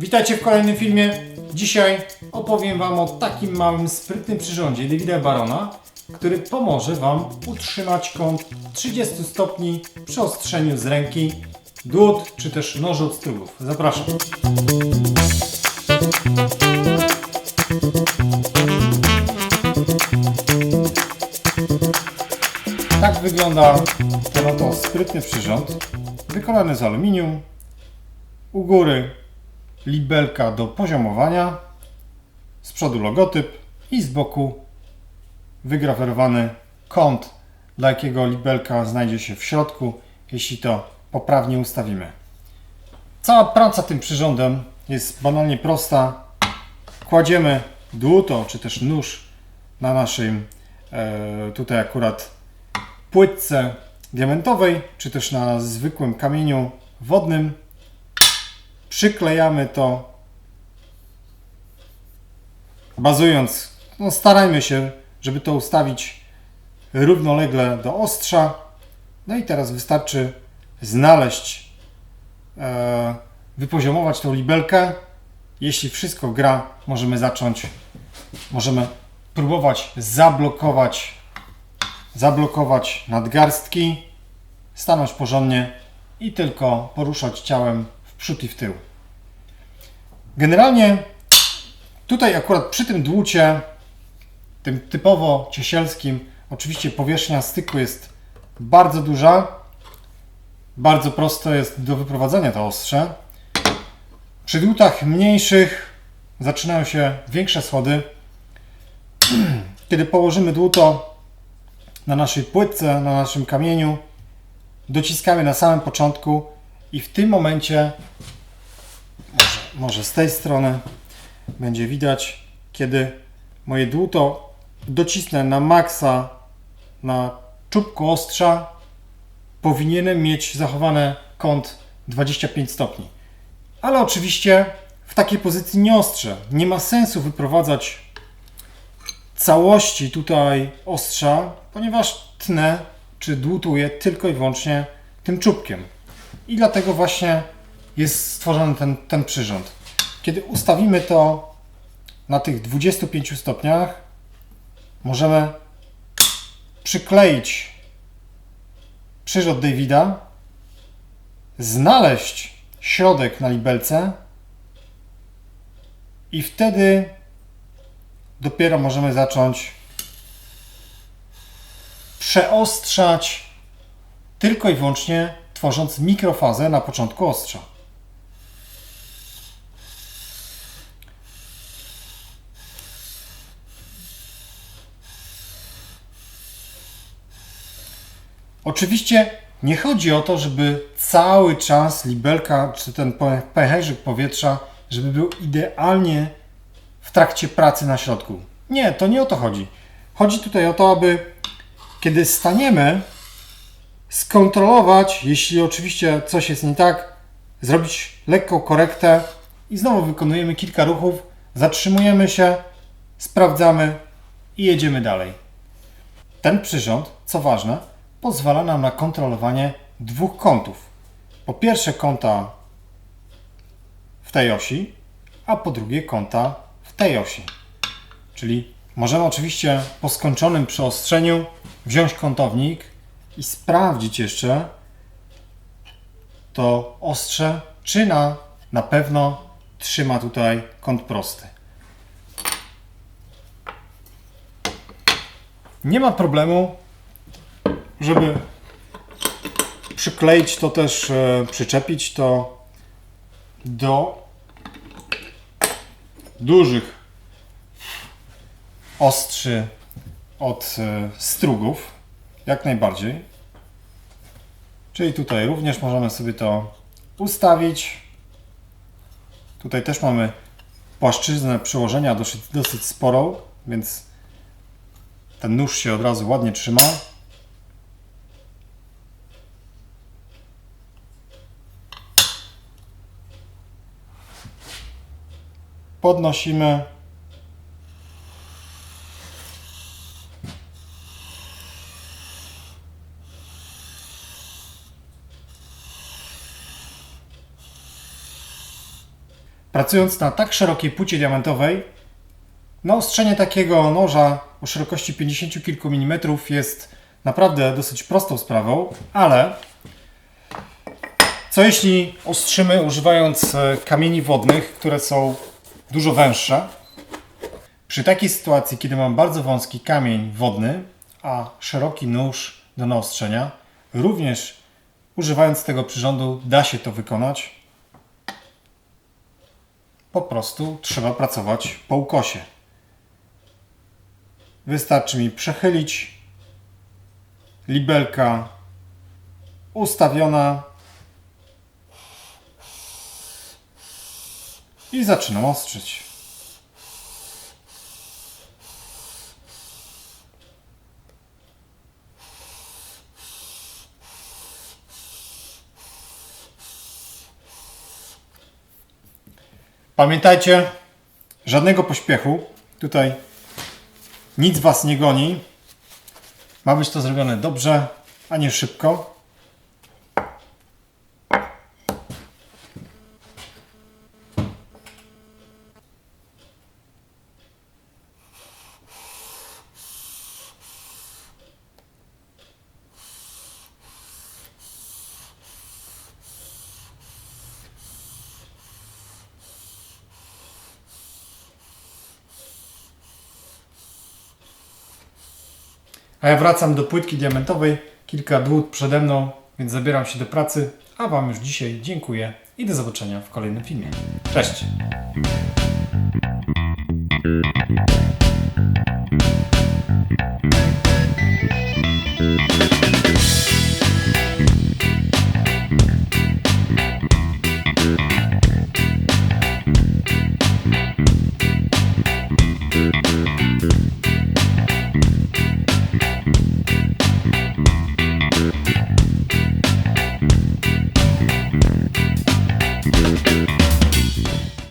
Witajcie w kolejnym filmie. Dzisiaj opowiem Wam o takim małym, sprytnym przyrządzie Davida Barona, który pomoże Wam utrzymać kąt 30 stopni przy ostrzeniu z ręki, dłut czy też noży od strugów. Zapraszam. Tak wygląda ten oto sprytny przyrząd, wykonany z aluminium. U góry libelka do poziomowania, z przodu logotyp i z boku wygrawerowany kąt, dla jakiego libelka znajdzie się w środku, jeśli to poprawnie ustawimy. Cała praca tym przyrządem jest banalnie prosta. Kładziemy dłuto, czy też nóż na naszym e, tutaj akurat płytce diamentowej, czy też na zwykłym kamieniu wodnym. Przyklejamy to, bazując, no starajmy się, żeby to ustawić równolegle do ostrza. No i teraz wystarczy znaleźć, e, wypoziomować tą libelkę. Jeśli wszystko gra, możemy zacząć, możemy próbować zablokować zablokować nadgarstki, stanąć porządnie i tylko poruszać ciałem przód i w tył. Generalnie tutaj akurat przy tym dłucie, tym typowo ciesielskim, oczywiście powierzchnia styku jest bardzo duża, bardzo prosto jest do wyprowadzenia to ostrze. Przy dłutach mniejszych zaczynają się większe schody. Kiedy położymy dłuto na naszej płytce, na naszym kamieniu. Dociskamy na samym początku i w tym momencie, może, może z tej strony, będzie widać, kiedy moje dłuto docisnę na maksa na czubku ostrza, powinienem mieć zachowany kąt 25 stopni. Ale oczywiście w takiej pozycji nie ostrzę. Nie ma sensu wyprowadzać całości tutaj ostrza, ponieważ tnę czy dłutuję tylko i wyłącznie tym czubkiem. I dlatego właśnie jest stworzony ten, ten przyrząd. Kiedy ustawimy to na tych 25 stopniach, możemy przykleić przyrząd Davida, znaleźć środek na libelce i wtedy dopiero możemy zacząć przeostrzać tylko i wyłącznie tworząc mikrofazę na początku ostrza. Oczywiście nie chodzi o to, żeby cały czas libelka czy ten pęcherzyk powietrza, żeby był idealnie w trakcie pracy na środku. Nie, to nie o to chodzi. Chodzi tutaj o to, aby kiedy staniemy, skontrolować, jeśli oczywiście coś jest nie tak, zrobić lekką korektę i znowu wykonujemy kilka ruchów, zatrzymujemy się, sprawdzamy i jedziemy dalej. Ten przyrząd, co ważne, pozwala nam na kontrolowanie dwóch kątów. Po pierwsze kąta w tej osi, a po drugie kąta w tej osi. Czyli możemy oczywiście po skończonym przeostrzeniu wziąć kątownik i sprawdzić jeszcze to ostrze, czy na, na pewno trzyma tutaj kąt prosty. Nie ma problemu, żeby przykleić to też, e, przyczepić to do dużych ostrzy od e, strugów, jak najbardziej. Czyli tutaj również możemy sobie to ustawić. Tutaj też mamy płaszczyznę przełożenia dosyć, dosyć sporą, więc ten nóż się od razu ładnie trzyma. Podnosimy Pracując na tak szerokiej płycie diamentowej, naostrzenie takiego noża o szerokości 50 kilku milimetrów jest naprawdę dosyć prostą sprawą, ale co jeśli ostrzymy używając e, kamieni wodnych, które są dużo węższe? Przy takiej sytuacji, kiedy mam bardzo wąski kamień wodny, a szeroki nóż do naostrzenia, również używając tego przyrządu da się to wykonać. Po prostu trzeba pracować po ukosie. Wystarczy mi przechylić libelka ustawiona i zaczynam ostrzyć. Pamiętajcie, żadnego pośpiechu. Tutaj nic Was nie goni. Ma być to zrobione dobrze, a nie szybko. A ja wracam do płytki diamentowej. Kilka dłut przede mną, więc zabieram się do pracy. A Wam już dzisiaj dziękuję i do zobaczenia w kolejnym filmie. Cześć!